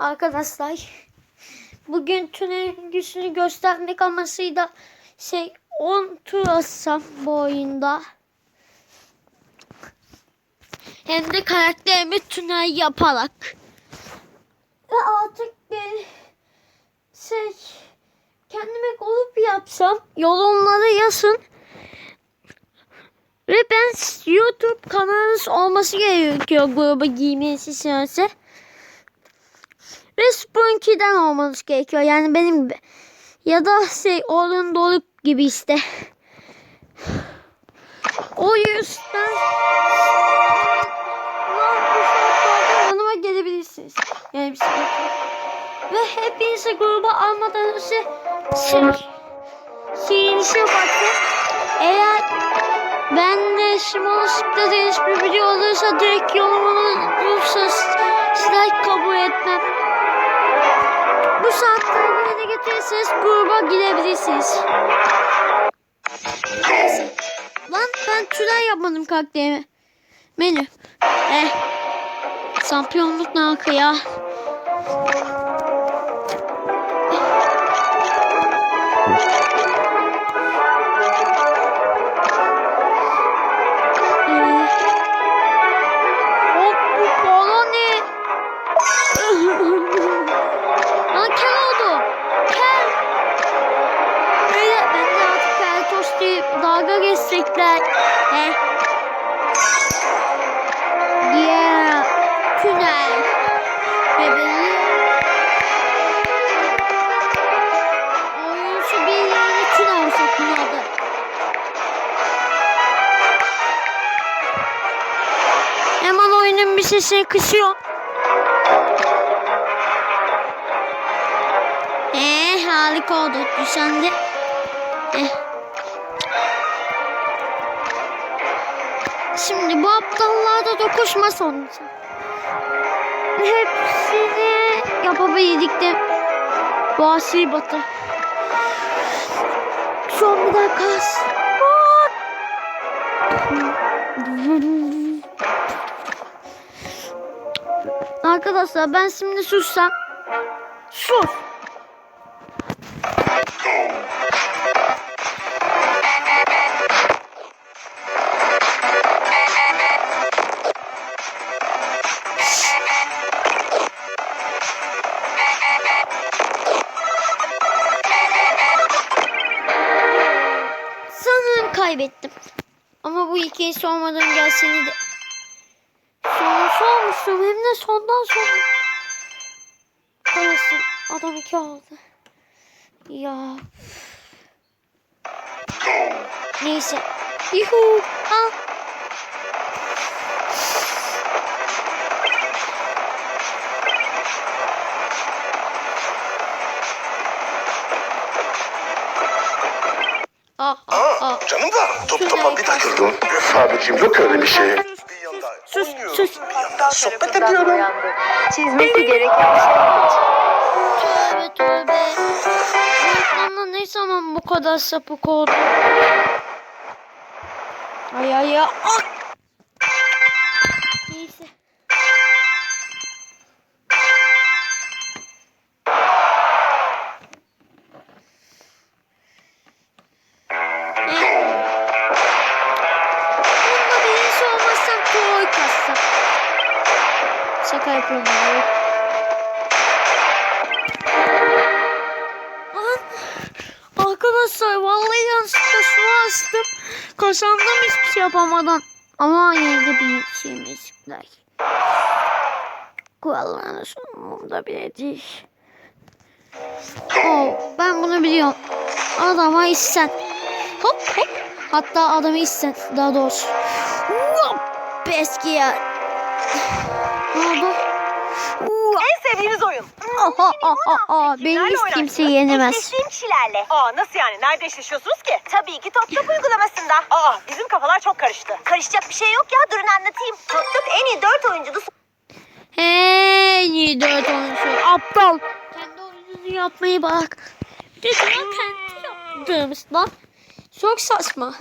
Arkadaşlar bugün tünelin gücünü göstermek amacıyla şey 10 tur atsam bu oyunda. Hem de karakterimi tünel yaparak. Ve artık bir şey kendime grup yapsam yorumlara yazın. Ve ben YouTube kanalınız olması gerekiyor gruba giymesi istiyorsa. Ve Spunky'den olmanız gerekiyor. Yani benim gibi. Ya da şey oğlun dolup gibi işte. O yüzden yanıma gelebilirsiniz. Yani bir sıkıntı yok. Ve hepinizi gruba almadan önce şey, şeyinişe bakın. Eğer ben de Şimanlık'ta değiş bir video olursa direkt yorumumu bulursanız like kabul etmem. Getirirseniz gruba girebilirsiniz. Lan ben tünel yapmadım karakterimi. Menü. Eh. Şampiyonluk ne ya. Sesini kısıyor. Ee, harika oldu. Düşendi. Eh. Şimdi bu aptallarda dokuşma sonucu. Hepsini yapabildik de Vasi batı. Son bir daha kas. Arkadaşlar ben şimdi sussam. Sus. Kaybettim. Ama bu hikayesi olmadan gelseydi olmuşum hem de sondan sonra. Olsun adam iki aldı. Ya. Neyse. Yuhu. Ha. Ah, ah, ah. Canım da top topa bir takıldım. Abicim yok öyle bir şey. Sus, sus. bir yanda sohbet ediyorum. Çizmesi gereken şey. Tövbe tövbe. Ne zaman bu kadar sapık oldu? Ay ay ya. Ah! Kazandım hiçbir şey yapamadan. Ama yine bir şeyimiz var. Kurallarına sunumunda bile. Oh, ben bunu biliyorum. Adama isten. Hop hop. Hatta adamı isten daha doğrusu. Hop. Eski ya. Aha, aha, aha. Beni hiç kimse yenemez. Eşleştiğim kişilerle. Aa nasıl yani? Nerede eşleşiyorsunuz ki? Tabii ki Top Top uygulamasında. Aa bizim kafalar çok karıştı. Karışacak bir şey yok ya. Durun anlatayım. Top Top en iyi dört oyuncudu. Hey iyi dört oyuncu. Aptal. Kendi oyununu yapmayı bırak. Bir de kendi yaptığımız lan. Çok saçma.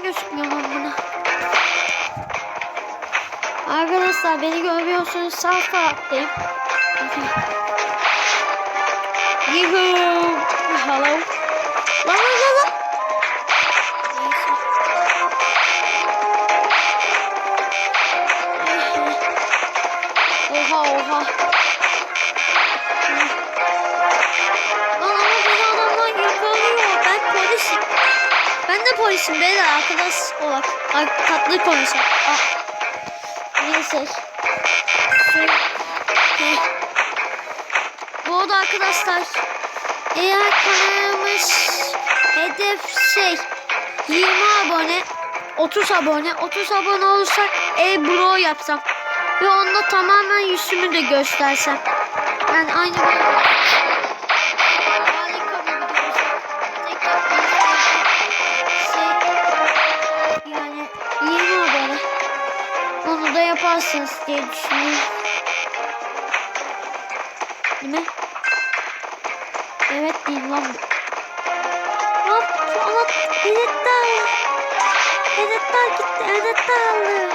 ben gözükmüyorum buna. Arkadaşlar beni görüyorsunuz sağ taraftayım. Yuhuu. Hello. Lan lan lan lan. Oha oha. Lan ama beni adamlar yakalıyor. Ben polisim. Ben de polisim beyler arkadaş olarak. Ar- Tatlı konuşalım. Aa. Neyse. Bu arada arkadaşlar eğer kanalımız hedef şey 20 abone 30 abone 30 abone olursak e-bro yapsam ve onda tamamen yüzümü de göstersem yani aynı böyle yaparsınız diye düşünüyorum. Değil mi? Evet değil lan bu. Hop ama editler. Editler gitti. Editler aldı.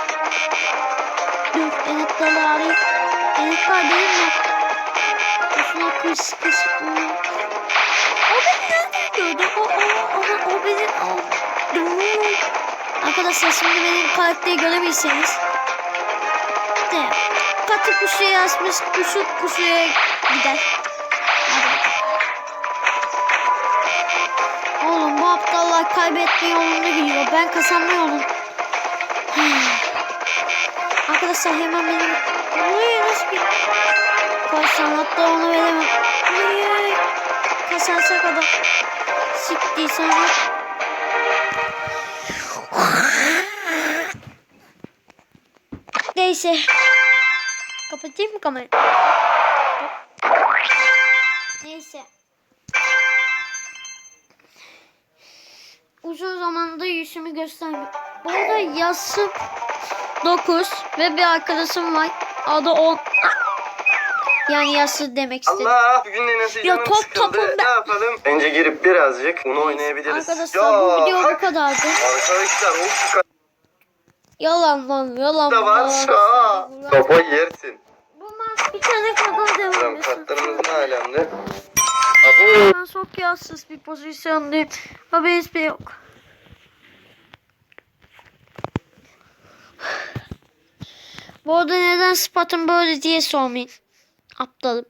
Dur editleri arayayım. Editler değil mi? Şuna kış kış. O beni nereden gördü? O, o, o, o beni... O. Dur. Arkadaşlar şimdi benim karakteri görebilirseniz. De. Katı kuşuya yazmış. Kuşu kuşuya gider. Oğlum bu aptallar kaybetme yolunda gidiyor. Ben kazanma yolum. Arkadaşlar hemen benim... Buraya nasıl bir... Koysam hatta onu veremem. Hayır. Kasarsak adam. Siktir sana. Neyse. Kapatayım mı kamerayı? Neyse. Uzun zamandır yüzümü göstermiyorum. Bu arada yaşım 9 ve bir arkadaşım var. Adı 10. Yani yaşlı demek istedim. Allah bugün de nasıl Ya canım top sıkıldı. ben. Ne yapalım? Bence girip birazcık bunu oynayabiliriz. Arkadaşlar bu video bu kadardı. Arkadaşlar o Yalan lan yalan. yalan. varsa kafayı yersin. Bu maç bitene kadar devam Tamam etsin. kartlarımız ne alemde? Ben çok yasız bir pozisyondayım. Haberiniz bile yok. Bu arada neden spatım böyle diye sormayın. Aptalım.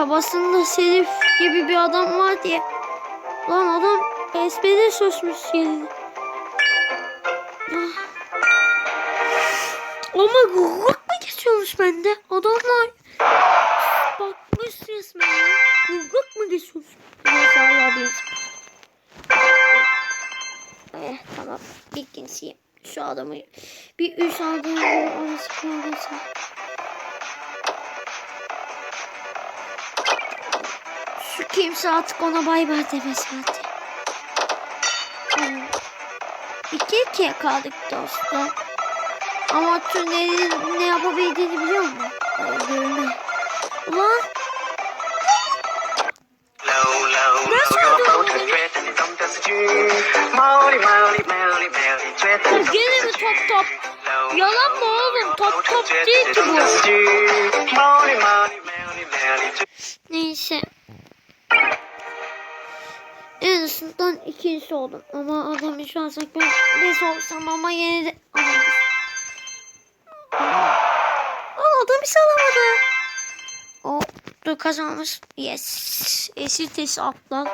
Ya basında Serif gibi bir adam var diye. Lan adam SPD sözmüş geldi. Ah. Ama gururluk mu geçiyormuş bende? Adamlar bakmış resmen ya. Gururluk mu geçiyormuş? Neyse Allah bilir. Eh tamam. Bir ikinciyim. Şu adamı bir üç aldığım gibi orası Şu kimse artık ona bay bay demesi hadi. Hmm. İki ikiye kaldık dostlar. Ama tünelin ne yapabildiğini biliyor musun? Öldürme. Ulan Gene mi top top? Yalan mı oğlum? Top top değil ki bu. Azından ikincisi oldum. Ama adamı şu an ben ne olsam ama yine de... Aa, adam hiç alamadı. O dur kazanmış. Yes. Eşit hesapla.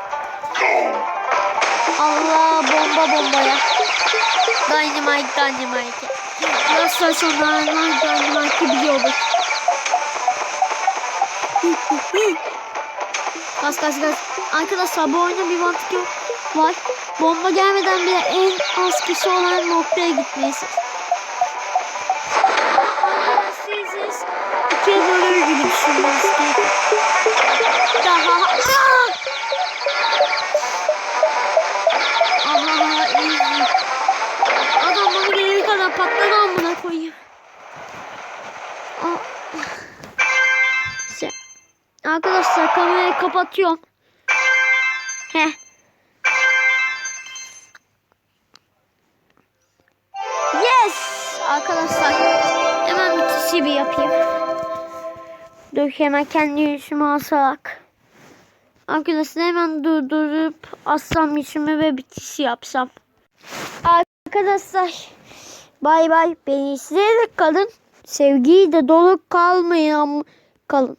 Allah bomba bombaya. Dynamite dynamite. Nasıl sonra dynamite biliyorduk. Kas kas kas. Arkadaşlar bu oyunda bir mantık yok. Var. Bomba gelmeden bile en az kişi olan noktaya gitmeyiz. Siziz. İkiye bölür gibi düşünmeniz gerekiyor. Kapatıyorum. Heh. Yes! Arkadaşlar hemen bitişi bir yapayım. Dur hemen kendi yüzümü asarak. Arkadaşlar hemen durdurup assam yüzümü ve bitiş yapsam. Arkadaşlar bay bay beni izleyerek kalın. Sevgiyi de dolu kalmayan kalın.